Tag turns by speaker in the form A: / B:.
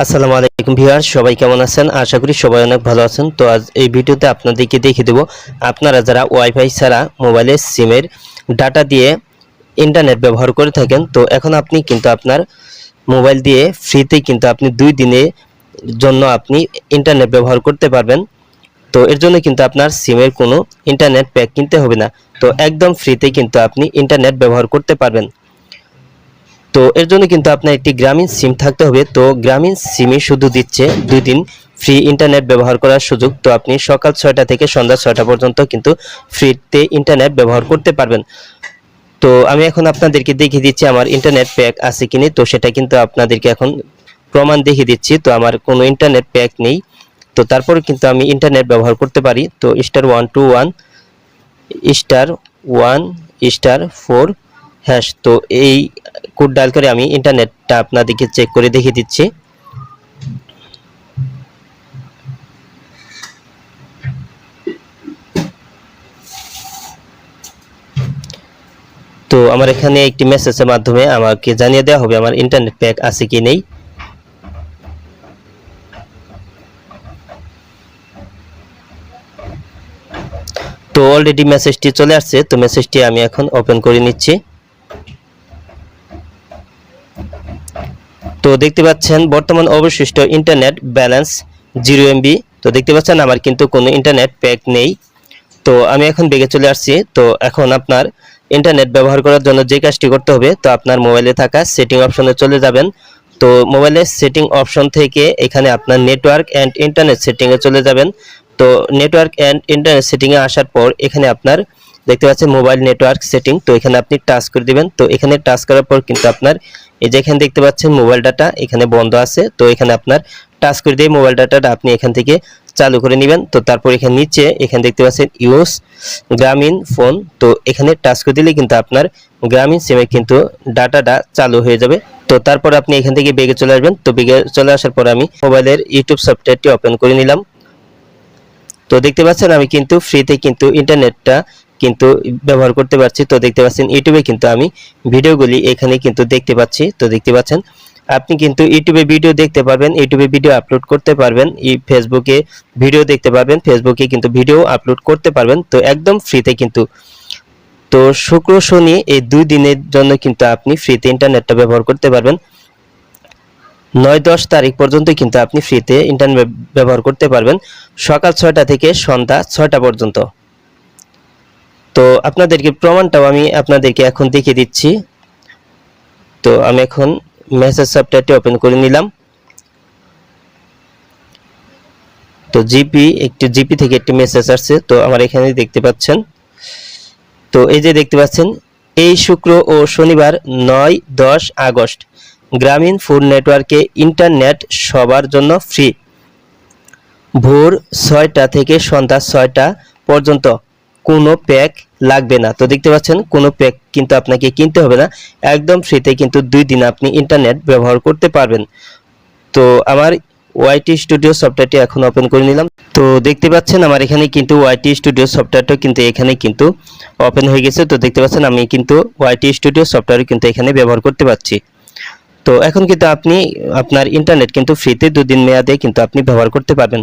A: আসসালামু আলাইকুম ভিউয়ার সবাই কেমন আছেন? আশা করি সবাই অনেক ভালো আছেন। তো আজ এই ভিডিওতে আপনাদেরকে দেখিয়ে দেব, আপনারা যারা ওয়াইফাই ছাড়া মোবাইলের সিমের ডাটা দিয়ে ইন্টারনেট ব্যবহার করে থাকেন, তো এখন আপনি কিন্তু আপনার মোবাইল দিয়ে ফ্রিতে কিন্তু আপনি দুই দিনের জন্য আপনি ইন্টারনেট ব্যবহার করতে পারবেন। তো এর জন্য কিন্তু আপনার সিমের কোনো ইন্টারনেট প্যাক কিনতে হবে না। তো একদম ফ্রিতে কিন্তু আপনি ইন্টারনেট ব্যবহার করতে পারবেন। তো এর জন্য কিন্তু আপনার একটি গ্রামীণ সিম থাকতে হবে। তো গ্রামীণ সিমই শুধু দিচ্ছে দুই দিন ফ্রি ইন্টারনেট ব্যবহার করার সুযোগ। তো আপনি সকাল ছয়টা থেকে সন্ধ্যা ছয়টা পর্যন্ত কিন্তু ফ্রিতে ইন্টারনেট ব্যবহার করতে পারবেন। তো আমি এখন আপনাদেরকে দেখিয়ে দিচ্ছি আমার ইন্টারনেট প্যাক আছে কিনি। তো সেটা কিন্তু আপনাদেরকে এখন প্রমাণ দেখিয়ে দিচ্ছি। তো আমার কোনো ইন্টারনেট প্যাক নেই। তো তারপরে কিন্তু আমি ইন্টারনেট ব্যবহার করতে পারি। তো star one two one star one star four hash তো এই কোড ডায়াল করে আমি ইন্টারনেটটা আপনাদেরকে চেক করে দেখিয়ে দিচ্ছি। তো আমার এখানে একটি মেসেজের মাধ্যমে আমাকে জানিয়ে দেওয়া হবে আমার ইন্টারনেট প্যাক আছে কি নেই। তো অলরেডি মেসেজটি চলে আসছে, তো মেসেজটি আমি এখন ওপেন করে নিচ্ছি। তো দেখতে পাচ্ছেন বর্তমান অবশিষ্ট ইন্টারনেট ব্যালেন্স জিরো এমবি তো দেখতে পাচ্ছেন আমার কিন্তু কোনো ইন্টারনেট প্যাক নেই। তো আমি এখন বেগে চলে আসছি। তো এখন আপনার ইন্টারনেট ব্যবহার করার জন্য যে কাজটি করতে হবে, তো আপনার মোবাইলে থাকা সেটিং অপশনে চলে যাবেন। তো মোবাইলের সেটিং অপশন থেকে এখানে আপনার নেটওয়ার্ক অ্যান্ড ইন্টারনেট সেটিংয়ে চলে যাবেন। তো নেটওয়ার্ক অ্যান্ড ইন্টারনেট সেটিংয়ে আসার পর এখানে আপনার দেখতে পাচ্ছেন মোবাইল নেটওয়ার্ক সেটিং, তো এখানে আপনি টাচ করে দিবেন। তো এখানে টাচ করার পর কিন্তু আপনার এই যে এখানে দেখতে পাচ্ছেন মোবাইল ডাটা, এখানে বন্ধ আছে। তো এখানে আপনার টাচ করে দিয়ে মোবাইল ডাটাটা আপনি এখান থেকে চালু করে নেবেন। তো তারপর এখানে নিচে এখানে দেখতে পাচ্ছেন ইউজ গ্রামীণ ফোন। তো এখানে টাচ করে দিলে কিন্তু আপনার গ্রামীণ সিমে কিন্তু ডাটাটা চালু হয়ে যাবে। তো তারপর আপনি এখান থেকে বেগে চলে আসবেন। তো বেগে চলে আসার পর আমি মোবাইলের ইউটিউব সফটওয়্যারটি ওপেন করে নিলাম। তো দেখতে পাচ্ছেন আমি কিন্তু ফ্রিতে কিন্তু ইন্টারনেটটা কিন্তু ব্যবহার করতে পারছি, তো দেখতে পাচ্ছেন ইউটিউবে কিন্তু আমি ভিডিওগুলি এখানে কিন্তু দেখতে পাচ্ছি, তো দেখতে পাচ্ছেন। আপনি কিন্তু ইউটিউবে ভিডিও দেখতে পারবেন, ইউটিউবে ভিডিও আপলোড করতে পারবেন ফেসবুকে ভিডিও দেখতে পারবেন, ফেসবুকে কিন্তু ভিডিও আপলোড করতে পারবেন, তো একদম ফ্রিতে কিন্তু। তো শুক্র শনি এই দুই দিনের জন্য কিন্তু আপনি ফ্রিতে ইন্টারনেটটা ব্যবহার করতে পারবেন। নয় দশ তারিখ পর্যন্ত কিন্তু আপনি ফ্রিতে ইন্টারনেট ব্যবহার করতে পারবেন, সকাল ছয়টা থেকে সন্ধ্যা ছয়টা পর্যন্ত। তো আপনাদেরকে প্রমাণটাও আমি আপনাদেরকে এখন দেখিয়ে দিচ্ছি। তো আমি এখন মেসেজ সফটওয়্যারটি ওপেন করে নিলাম। তো জিপি, একটি জিপি থেকে একটি মেসেজ আসছে, তো আমার এখানে দেখতে পাচ্ছেন। তো এই যে দেখতে পাচ্ছেন, এই শুক্র ও শনিবার নয়, দশ আগস্ট গ্রামীণ ফোন নেটওয়ার্কে ইন্টারনেট সবার জন্য ফ্রি। ভোর ছয়টা থেকে সন্ধ্যা ছয়টা পর্যন্ত। কোনো প্যাক লাগবে না। তো দেখতে পাচ্ছেন, কোনো প্যাক কিন্তু আপনাকে কিনতে হবে না। একদম ফ্রিতে কিন্তু দুই দিন আপনি ইন্টারনেট ব্যবহার করতে পারবেন। তো আমার ওয়াইটি স্টুডিও সফটওয়্যারটি এখন ওপেন করে নিলাম। তো দেখতে পাচ্ছেন, আমার এখানে কিন্তু ওয়াইটি স্টুডিও সফটওয়্যারটা কিন্তু এখানে কিন্তু ওপেন হয়ে গেছে। তো দেখতে পাচ্ছেন, আমি কিন্তু ওয়াইটি স্টুডিও সফটওয়্যার কিন্তু এখানে ব্যবহার করতে পারছি। তো এখন কিন্তু আপনি, আপনার ইন্টারনেট কিন্তু ফ্রিতে দুদিন মেয়াদে কিন্তু আপনি ব্যবহার করতে পারবেন।